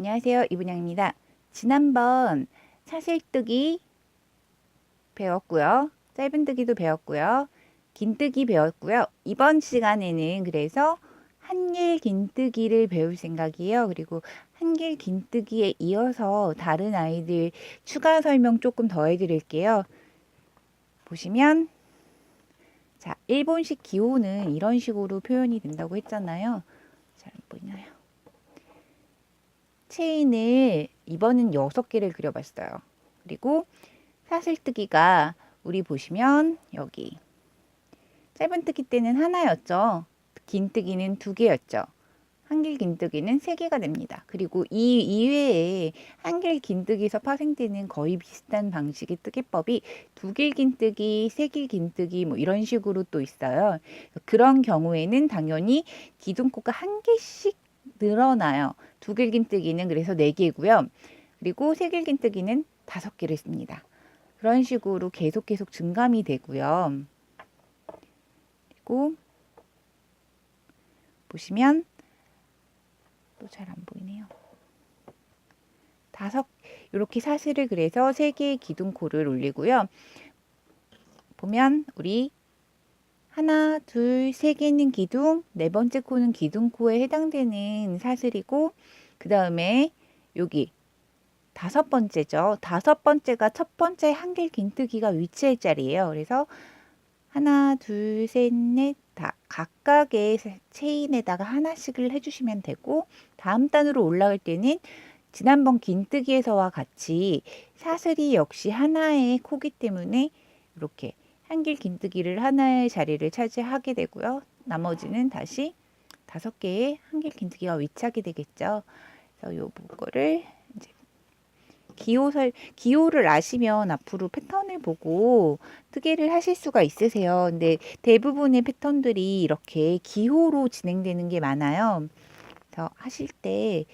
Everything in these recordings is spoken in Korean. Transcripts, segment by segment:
안녕하세요. 이분양입니다. 지난번 사슬뜨기 배웠고요. 짧은뜨기도 배웠고요. 긴뜨기 배웠고요. 이번 시간에는 그래서 한길 긴뜨기를 배울 생각이에요. 그리고 한길 긴뜨기에 이어서 다른 아이들 추가 설명 조금 더 해드릴게요. 보시면 자 일본식 기호는 이런 식으로 표현이 된다고 했잖아요. 잘안 보이나요? 체인을 이번은 여섯 개를 그려봤어요. 그리고 사슬뜨기가 우리 보시면 여기 짧은뜨기 때는 하나였죠. 긴뜨기는 두 개였죠. 한길 긴뜨기는 세 개가 됩니다. 그리고 이 이외에 한길 긴뜨기에서 파생되는 거의 비슷한 방식의 뜨기법이 두길 긴뜨기, 세길 긴뜨기 뭐 이런 식으로 또 있어요. 그런 경우에는 당연히 기둥코가 한 개씩 늘어나요. 두 길 긴뜨기는 그래서 네 개고요. 그리고 세 길 긴뜨기는 다섯 개를 씁니다. 그런 식으로 계속 계속 증감이 되고요. 그리고 보시면 또 잘 안 보이네요. 다섯 이렇게 사슬을 그래서 세 개의 기둥코를 올리고요. 보면 우리 하나, 둘, 세 개는 기둥, 네 번째 코는 기둥코에 해당되는 사슬이고 그 다음에 여기 다섯 번째죠. 다섯 번째가 첫 번째 한길 긴뜨기가 위치할 자리예요. 그래서 하나, 둘, 셋, 넷, 다 각각의 체인에다가 하나씩을 해주시면 되고 다음 단으로 올라갈 때는 지난번 긴뜨기에서와 같이 사슬이 역시 하나의 코기 때문에 이렇게 한길 긴뜨기를 하나의 자리를 차지하게 되고요. 나머지는 다시 다섯 개의 한길 긴뜨기가 위치하게 되겠죠. 그래서 요 거를 이제 기호설 기호를 아시면 앞으로 패턴을 보고 뜨개를 하실 수가 있으세요. 근데 대부분의 패턴들이 이렇게 기호로 진행되는 게 많아요. 그래서 하실 때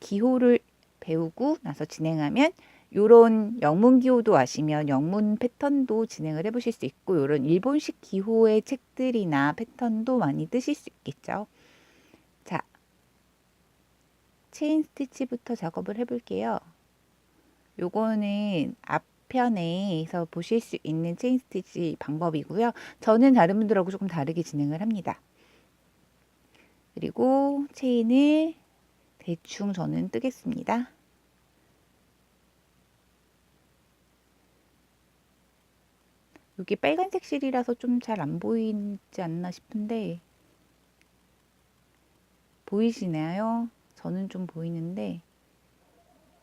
기호를 배우고 나서 진행하면 요런 영문 기호도 아시면 영문 패턴도 진행을 해보실 수 있고 요런 일본식 기호의 책들이나 패턴도 많이 뜨실 수 있겠죠. 자, 체인 스티치부터 작업을 해볼게요. 요거는 앞편에서 보실 수 있는 체인 스티치 방법이고요. 저는 다른 분들하고 조금 다르게 진행을 합니다. 그리고 체인을 대충 저는 뜨겠습니다. 여기 빨간색 실이라서 좀 잘 안 보이지 않나 싶은데 보이시나요? 저는 좀 보이는데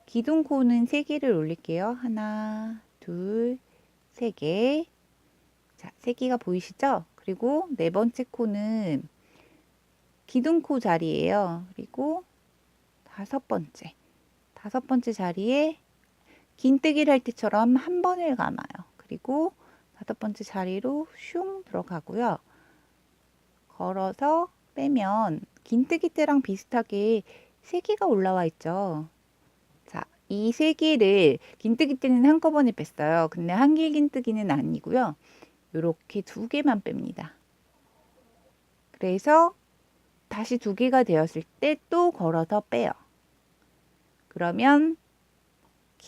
기둥코는 3개를 올릴게요. 하나, 둘, 세 개. 자, 3개가 보이시죠? 그리고 네 번째 코는 기둥코 자리예요. 그리고 다섯 번째. 다섯 번째 자리에 긴뜨기를 할 때처럼 한 번을 감아요. 그리고 다섯 번째 자리로 슝 들어가고요. 걸어서 빼면 긴뜨기 때랑 비슷하게 세 개가 올라와 있죠. 자, 이 세 개를 긴뜨기 때는 한꺼번에 뺐어요. 근데 한길 긴뜨기는 아니고요. 이렇게 두 개만 뺍니다. 그래서 다시 두 개가 되었을 때 또 걸어서 빼요. 그러면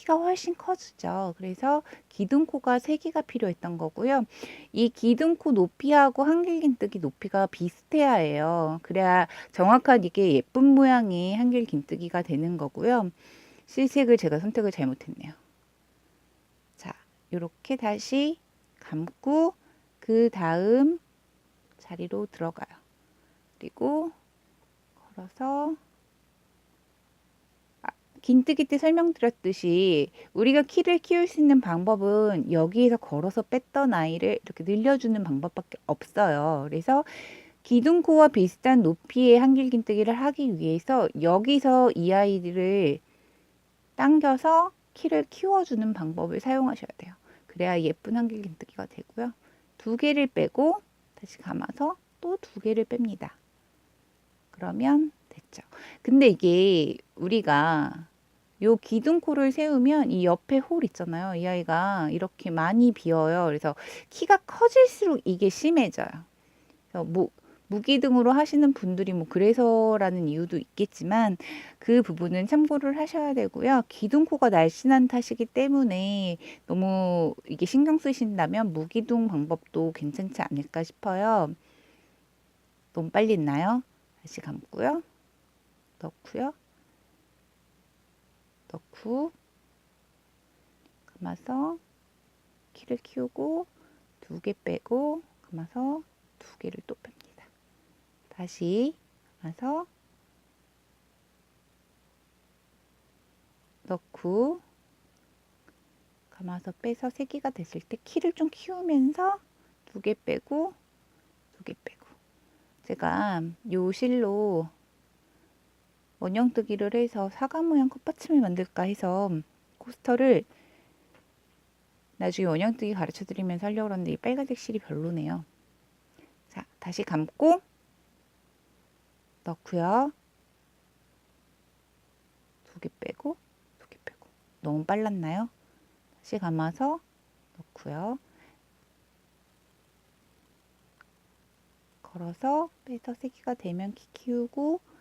키가 훨씬 커지죠. 그래서 기둥코가 3개가 필요했던 거고요. 이 기둥코 높이하고 한길긴뜨기 높이가 비슷해야 해요. 그래야 정확한 이게 예쁜 모양의 한길긴뜨기가 되는 거고요. 실색을 제가 선택을 잘못했네요. 자, 이렇게 다시 감고 그 다음 자리로 들어가요. 그리고 걸어서 긴뜨기 때 설명드렸듯이 우리가 키를 키울 수 있는 방법은 여기에서 걸어서 뺐던 아이를 이렇게 늘려주는 방법밖에 없어요. 그래서 기둥코와 비슷한 높이의 한길긴뜨기를 하기 위해서 여기서 이 아이들을 당겨서 키를 키워주는 방법을 사용하셔야 돼요. 그래야 예쁜 한길긴뜨기가 되고요. 두 개를 빼고 다시 감아서 또 두 개를 뺍니다. 그러면 됐죠. 근데 이게 우리가 요 기둥코를 세우면 이 옆에 홀 있잖아요. 이 아이가 이렇게 많이 비어요. 그래서 키가 커질수록 이게 심해져요. 그래서 뭐 무기등으로 하시는 분들이 뭐 그래서라는 이유도 있겠지만 그 부분은 참고를 하셔야 되고요. 기둥코가 날씬한 탓이기 때문에 너무 이게 신경 쓰신다면 무기둥 방법도 괜찮지 않을까 싶어요. 너무 빨리 있나요? 다시 감고요. 넣고요. 넣고 감아서 키를 키우고 두 개 빼고 감아서 두 개를 또 뺍니다. 다시 감아서 넣고 감아서 빼서 세 개가 됐을 때 키를 좀 키우면서 두 개 빼고 두 개 빼고 제가 요 실로 원형뜨기를 해서 사과 모양 컵받침을 만들까 해서 코스터를 나중에 원형뜨기 가르쳐 드리면서 하려고 그러는데 이 빨간색 실이 별로네요. 자, 다시 감고 넣고요. 두 개 빼고 두 개 빼고 너무 빨랐나요? 다시 감아서 넣고요. 걸어서 빼서 세 개가 되면 키 키우고 두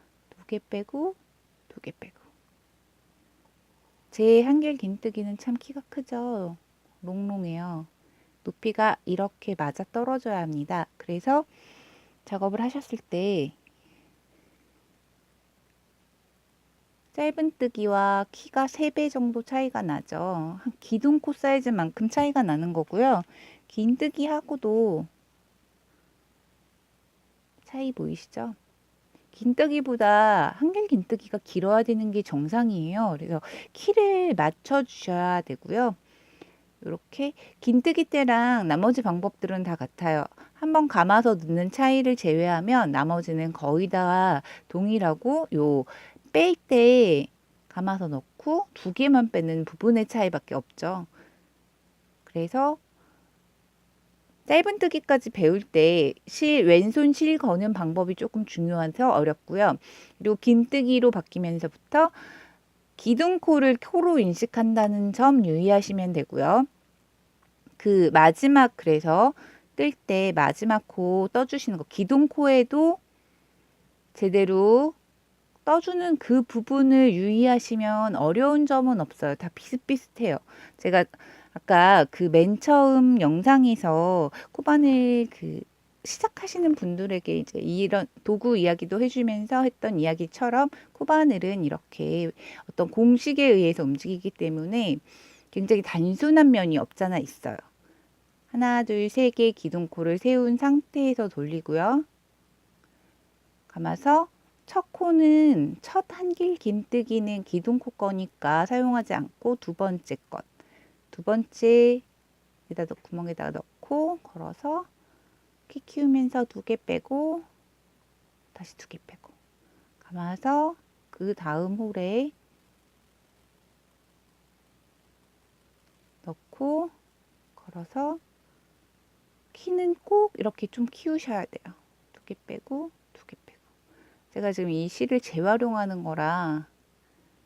개 빼고 두 개 빼고 제 한길 긴뜨기는 참 키가 크죠. 롱롱해요. 높이가 이렇게 맞아 떨어져야 합니다. 그래서 작업을 하셨을 때 짧은 뜨기와 키가 3배 정도 차이가 나죠. 한 기둥코 사이즈만큼 차이가 나는 거고요. 긴 뜨기하고도 차이 보이시죠? 긴뜨기보다 한길 긴뜨기가 길어야 되는 게 정상이에요. 그래서 키를 맞춰 주셔야 되고요. 이렇게 긴뜨기 때랑 나머지 방법들은 다 같아요. 한번 감아서 넣는 차이를 제외하면 나머지는 거의 다 동일하고 요 뺄 때 감아서 넣고 두 개만 빼는 부분의 차이밖에 없죠. 그래서 짧은 뜨기까지 배울 때 실 왼손 실 거는 방법이 조금 중요해서 어렵고요. 그리고 긴뜨기로 바뀌면서부터 기둥코를 코로 인식한다는 점 유의하시면 되고요. 그 마지막 그래서 뜰 때 마지막 코 떠주시는 거 기둥코에도 제대로 떠주는 그 부분을 유의하시면 어려운 점은 없어요. 다 비슷비슷해요. 제가 아까 그 맨 처음 영상에서 코바늘 그 시작하시는 분들에게 이제 이런 도구 이야기도 해주면서 했던 이야기처럼 코바늘은 이렇게 어떤 공식에 의해서 움직이기 때문에 굉장히 단순한 면이 없잖아 있어요. 하나, 둘, 세개 기둥코를 세운 상태에서 돌리고요. 감아서 첫 코는 첫 한길 긴뜨기는 기둥코 거니까 사용하지 않고 두 번째 것. 두 번째 넣 구멍에다가 넣고 걸어서 키 키우면서 두 개 빼고 다시 두 개 빼고 감아서 그 다음 홀에 넣고 걸어서 키는 꼭 이렇게 좀 키우셔야 돼요. 두 개 빼고 두 개 빼고 제가 지금 이 실을 재활용하는 거라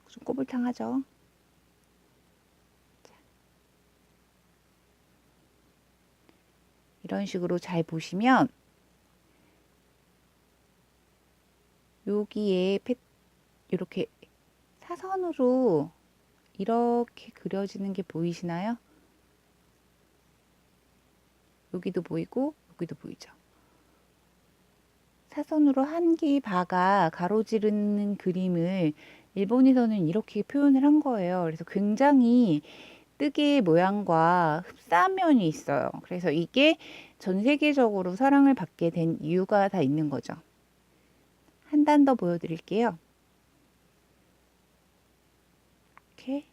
좀 꼬불탕하죠. 이런 식으로 잘 보시면 여기에 이렇게 사선으로 이렇게 그려지는 게 보이시나요? 여기도 보이고 여기도 보이죠. 사선으로 한기 바가 가로지르는 그림을 일본에서는 이렇게 표현을 한 거예요. 그래서 굉장히 뜨개 모양과 흡사한 면이 있어요. 그래서 이게 전 세계적으로 사랑을 받게 된 이유가 다 있는 거죠. 한 단 더 보여드릴게요. 이렇게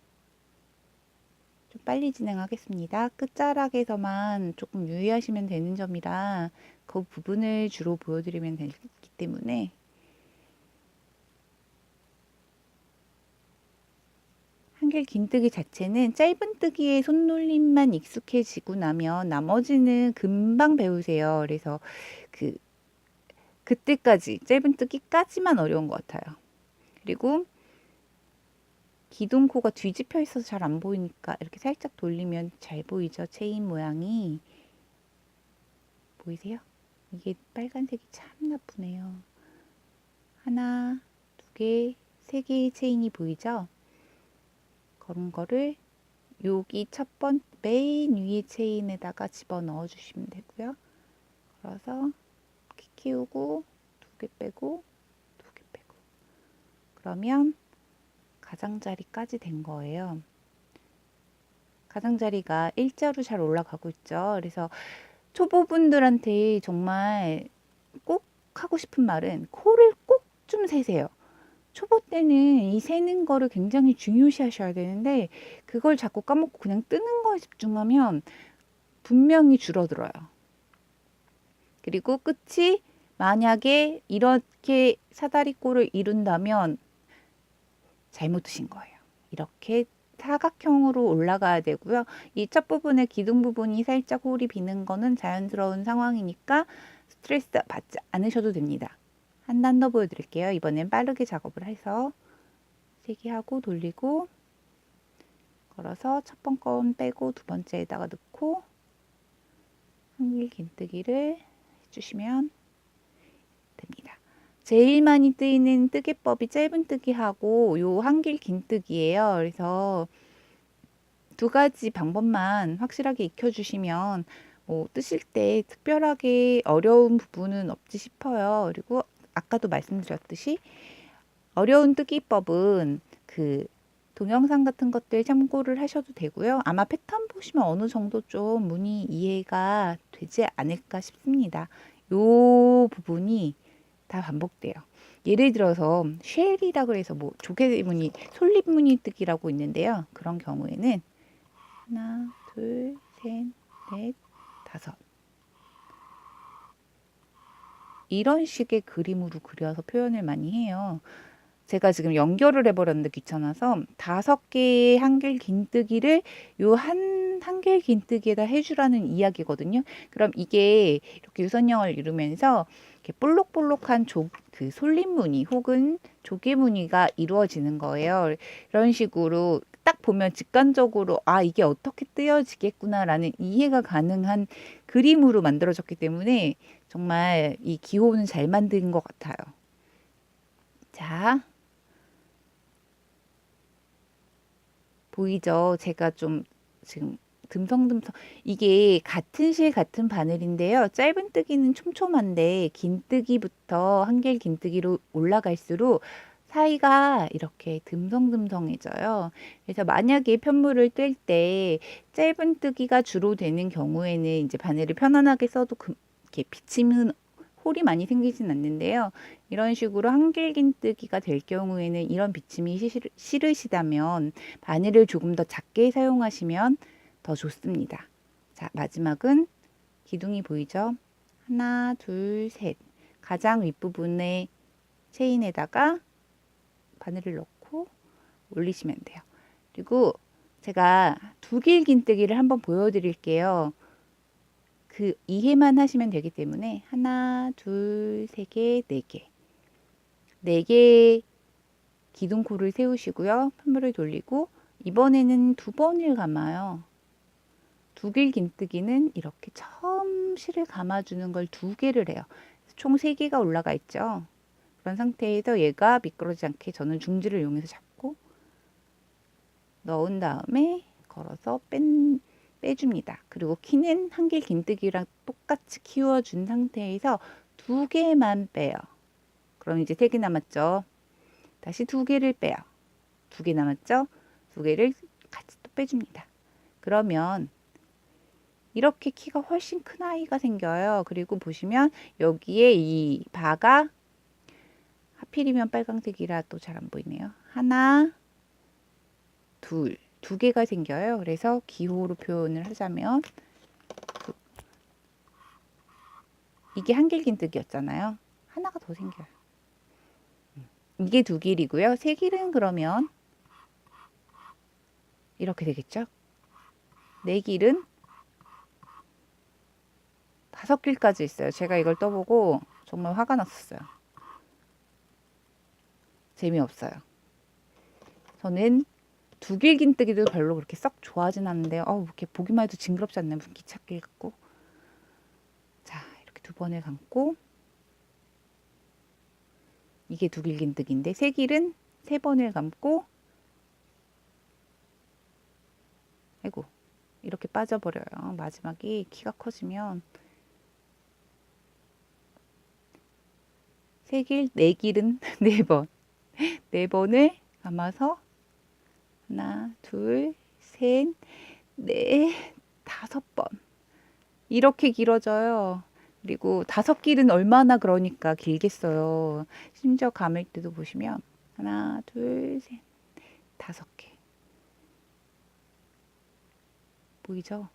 좀 빨리 진행하겠습니다. 끝자락에서만 조금 유의하시면 되는 점이라 그 부분을 주로 보여드리면 되기 때문에 한길 긴뜨기 자체는 짧은 뜨기에 손놀림만 익숙해지고 나면 나머지는 금방 배우세요. 그래서 그 그때까지 짧은 뜨기까지만 어려운 것 같아요. 그리고 기둥코가 뒤집혀 있어서 잘 안 보이니까 이렇게 살짝 돌리면 잘 보이죠. 체인 모양이 보이세요? 이게 빨간색이 참 나쁘네요. 하나, 두 개, 세 개의 체인이 보이죠? 그런 거를 여기 첫 번 메인 위에 체인에다가 집어 넣어 주시면 되고요. 이렇게 키우고 두 개 빼고 두 개 빼고 그러면 가장자리까지 된 거예요. 가장자리가 일자로 잘 올라가고 있죠. 그래서 초보분들한테 정말 꼭 하고 싶은 말은 코를 꼭 좀 세세요. 초보 때는 이 세는 거를 굉장히 중요시 하셔야 되는데 그걸 자꾸 까먹고 그냥 뜨는 거에 집중하면 분명히 줄어들어요. 그리고 끝이 만약에 이렇게 사다리꼴을 이룬다면 잘못 드신 거예요. 이렇게 사각형으로 올라가야 되고요. 이 첫 부분의 기둥 부분이 살짝 홀이 비는 거는 자연스러운 상황이니까 스트레스 받지 않으셔도 됩니다. 한 단 더 보여드릴게요. 이번엔 빠르게 작업을 해서 세기 하고 돌리고 걸어서 첫 번 건 빼고 두 번째에다가 넣고 한길 긴뜨기를 해주시면 됩니다. 제일 많이 뜨이는 뜨개법이 짧은 뜨기하고 요 한길 긴뜨기예요. 그래서 두 가지 방법만 확실하게 익혀주시면 뭐 뜨실 때 특별하게 어려운 부분은 없지 싶어요. 그리고 아까도 말씀드렸듯이 어려운 뜨기법은 그 동영상 같은 것들 참고를 하셔도 되고요. 아마 패턴 보시면 어느 정도 좀 무늬 이해가 되지 않을까 싶습니다. 요 부분이 다 반복돼요. 예를 들어서 쉘이라 그래서 뭐 조개 무늬, 솔잎 무늬 뜨기라고 있는데요. 그런 경우에는 하나, 둘, 셋, 넷, 다섯 이런 식의 그림으로 그려서 표현을 많이 해요. 제가 지금 연결을 해버렸는데 귀찮아서 다섯 개의 한길 긴뜨기를 요 한 한길 긴뜨기에다 해주라는 이야기거든요. 그럼 이게 이렇게 유선형을 이루면서 이렇게 볼록볼록한 조, 그 솔잎 무늬 혹은 조개 무늬가 이루어지는 거예요. 이런 식으로 딱 보면 직관적으로 아 이게 어떻게 뜨여지겠구나라는 이해가 가능한 그림으로 만들어졌기 때문에 정말 이 기호는 잘 만든 것 같아요. 자, 보이죠? 제가 좀 지금 듬성듬성 이게 같은 실 같은 바늘인데요. 짧은 뜨기는 촘촘한데 긴 뜨기부터 한길 긴 뜨기로 올라갈수록 사이가 이렇게 듬성듬성해져요. 그래서 만약에 편물을 뜰 때 짧은 뜨기가 주로 되는 경우에는 이제 바늘을 편안하게 써도 그, 이렇게 비치면 홀이 많이 생기진 않는데요. 이런 식으로 한길긴 뜨기가 될 경우에는 이런 비침이 싫으시다면 바늘을 조금 더 작게 사용하시면 더 좋습니다. 자, 마지막은 기둥이 보이죠? 하나, 둘, 셋. 가장 윗부분에 체인에다가 바늘을 넣고 올리시면 돼요. 그리고 제가 두 길긴 뜨기를 한번 보여드릴게요. 그 이해만 하시면 되기 때문에 하나, 둘, 세 개, 네 개. 네 개의 기둥코를 세우시고요. 편물을 돌리고 이번에는 두 번을 감아요. 두길 긴뜨기는 이렇게 처음 실을 감아주는 걸 두 개를 해요. 총 세 개가 올라가 있죠. 그런 상태에서 얘가 미끄러지지 않게 저는 중지를 이용해서 잡고 넣은 다음에 걸어서 뺀 빼줍니다. 그리고 키는 한길 긴뜨기랑 똑같이 키워준 상태에서 두 개만 빼요. 그럼 이제 세 개 남았죠. 다시 두 개를 빼요. 두 개 남았죠? 두 개를 같이 또 빼줍니다. 그러면 이렇게 키가 훨씬 큰 아이가 생겨요. 그리고 보시면 여기에 이 바가 하필이면 빨강색이라 또 잘 안 보이네요. 하나, 둘, 두 개가 생겨요. 그래서 기호로 표현을 하자면 그 이게 한길긴뜨기였잖아요. 하나가 더 생겨요. 음, 이게 두 길이고요. 세 길은 그러면 이렇게 되겠죠? 네 길은 다섯 길까지 있어요. 제가 이걸 떠보고 정말 화가 났었어요. 재미없어요. 저는 두 길긴 뜨기도 별로 그렇게 썩 좋아하진 않는데 어 이렇게 보기만 해도 징그럽지 않나요? 귀찮게 같고 자 이렇게 두 번을 감고 이게 두 길긴뜨기인데 세 길은 세 번을 감고 아이고 이렇게 빠져버려요. 마지막이 키가 커지면 세 길, 네 길은 네 번. 네 번을 감아서 하나, 둘, 셋, 넷, 다섯 번. 이렇게 길어져요. 그리고 다섯 길은 얼마나 그러니까 길겠어요. 심지어 감을 때도 보시면 하나, 둘, 셋, 다섯 개. 보이죠?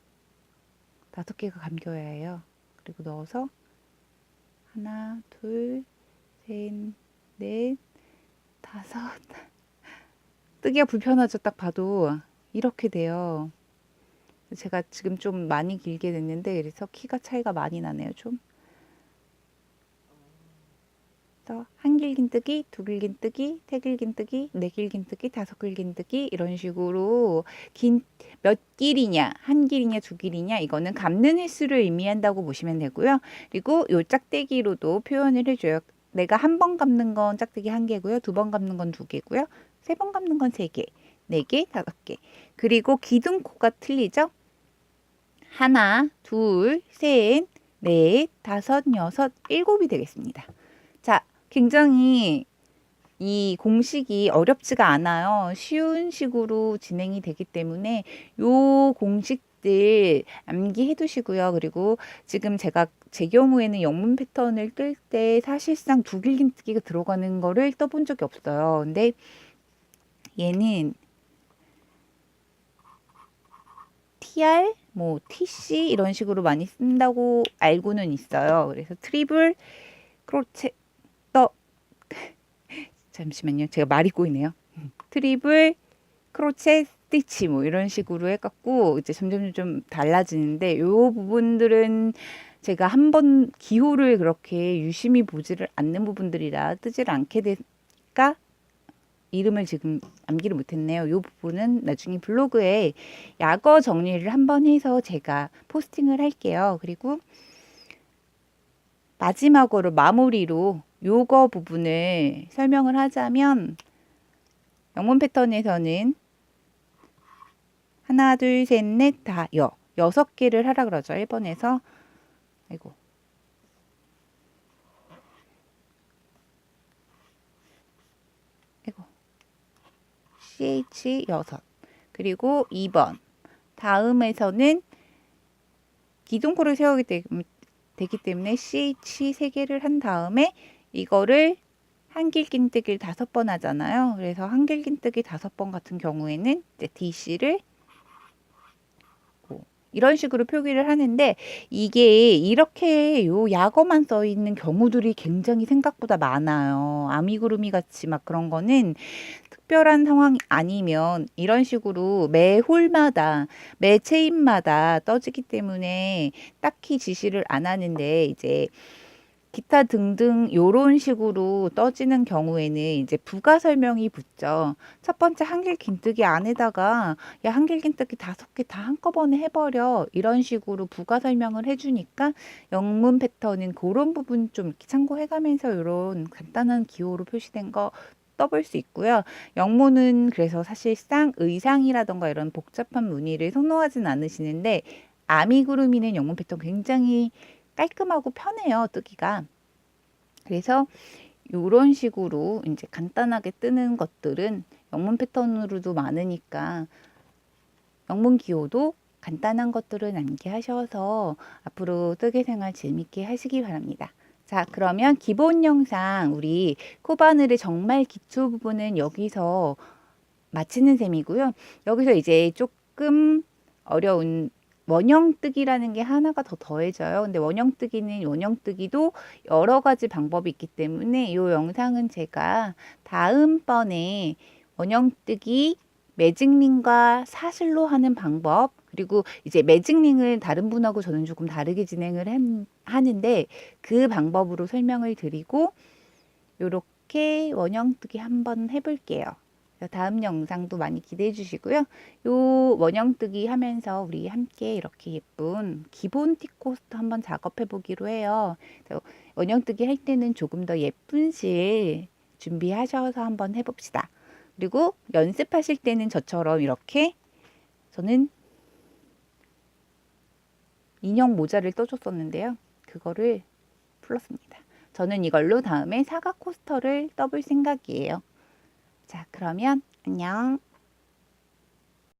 다섯 개가 감겨야 해요. 그리고 넣어서 하나, 둘, 셋, 넷, 다섯. 뜨기가 불편하죠. 딱 봐도 이렇게 돼요. 제가 지금 좀 많이 길게 됐는데 그래서 키가 차이가 많이 나네요. 좀. 한 길긴 뜨기, 두 길긴 뜨기, 세 길긴 뜨기, 네 길긴 뜨기, 다섯 길긴 뜨기 이런 식으로 긴 몇 길이냐, 한 길이냐, 두 길이냐 이거는 감는 횟수를 의미한다고 보시면 되고요. 그리고 요 짝대기로도 표현을 해줘요. 내가 한 번 감는 건 짝대기 한 개고요. 두 번 감는 건 두 개고요. 세 번 감는 건 세 개, 네 개, 다섯 개. 그리고 기둥코가 틀리죠? 하나, 둘, 셋, 넷, 다섯, 여섯, 일곱이 되겠습니다. 자, 굉장히 이 공식이 어렵지가 않아요. 쉬운 식으로 진행이 되기 때문에 요 공식들 암기해 두시고요. 그리고 지금 제가 제 경우에는 영문 패턴을 뜰 때 사실상 두 길긴뜨기가 들어가는 거를 떠본 적이 없어요. 근데 얘는 TR, 뭐 TC 이런 식으로 많이 쓴다고 알고는 있어요. 그래서 트리블, 크로체, 떠 잠시만요. 제가 말이 꼬이네요. 트리블, 크로체, 스티치 뭐 이런 식으로 해갖고 이제 점점 좀 달라지는데 요 부분들은 제가 한 번 기호를 그렇게 유심히 보지를 않는 부분들이라 뜨지를 않게 되니까 이름을 지금 암기를 못했네요. 이 부분은 나중에 블로그에 약어 정리를 한번 해서 제가 포스팅을 할게요. 그리고 마지막으로 마무리로 요거 부분을 설명을 하자면 영문 패턴에서는 하나, 둘, 셋, 넷, 다, 여. 여섯 개를 하라 그러죠. 1번에서. 아이고. CH 여섯. 그리고 2번. 다음에서는 기둥코를 세우게 되, 되기 때문에 CH 세 개를 한 다음에 이거를 한길긴뜨기를 다섯 번 하잖아요. 그래서 한길긴뜨기 다섯 번 같은 경우에는 이제 DC를 이런 식으로 표기를 하는데 이게 이렇게 요 약어만 써 있는 경우들이 굉장히 생각보다 많아요. 아미구루미 같이 막 그런 거는 특별한 상황이 아니면 이런 식으로 매 홀마다 매 체인마다 떠지기 때문에 딱히 지시를 안 하는데 이제 기타 등등 요런 식으로 떠지는 경우에는 이제 부가 설명이 붙죠. 첫 번째 한길 긴뜨기 안에다가 야 한길 긴뜨기 다섯 개 다 한꺼번에 해버려 이런 식으로 부가 설명을 해주니까 영문 패턴은 그런 부분 좀 참고해가면서 이런 간단한 기호로 표시된 거 떠볼 수 있고요. 영문은 그래서 사실상 의상이라던가 이런 복잡한 무늬를 선호하진 않으시는데 아미구루미는 영문 패턴 굉장히 깔끔하고 편해요, 뜨기가. 그래서 이런 식으로 이제 간단하게 뜨는 것들은 영문 패턴으로도 많으니까 영문 기호도 간단한 것들은 암기하셔서 앞으로 뜨개 생활 재밌게 하시기 바랍니다. 자, 그러면 기본 영상 우리 코바늘의 정말 기초 부분은 여기서 마치는 셈이고요. 여기서 이제 조금 어려운 원형뜨기라는 게 하나가 더 더해져요. 근데 원형뜨기는 원형뜨기도 여러 가지 방법이 있기 때문에 이 영상은 제가 다음번에 원형뜨기 매직링과 사슬로 하는 방법 그리고 이제 매직링을 다른 분하고 저는 조금 다르게 진행을 한, 하는데 그 방법으로 설명을 드리고 이렇게 원형뜨기 한번 해볼게요. 다음 영상도 많이 기대해 주시고요. 요 원형뜨기 하면서 우리 함께 이렇게 예쁜 기본 티코스터 한번 작업해 보기로 해요. 원형뜨기 할 때는 조금 더 예쁜 실 준비하셔서 한번 해봅시다. 그리고 연습하실 때는 저처럼 이렇게 저는 인형 모자를 떠줬었는데요. 그거를 풀었습니다. 저는 이걸로 다음에 사각 코스터를 떠볼 생각이에요. 자, 그러면 안녕.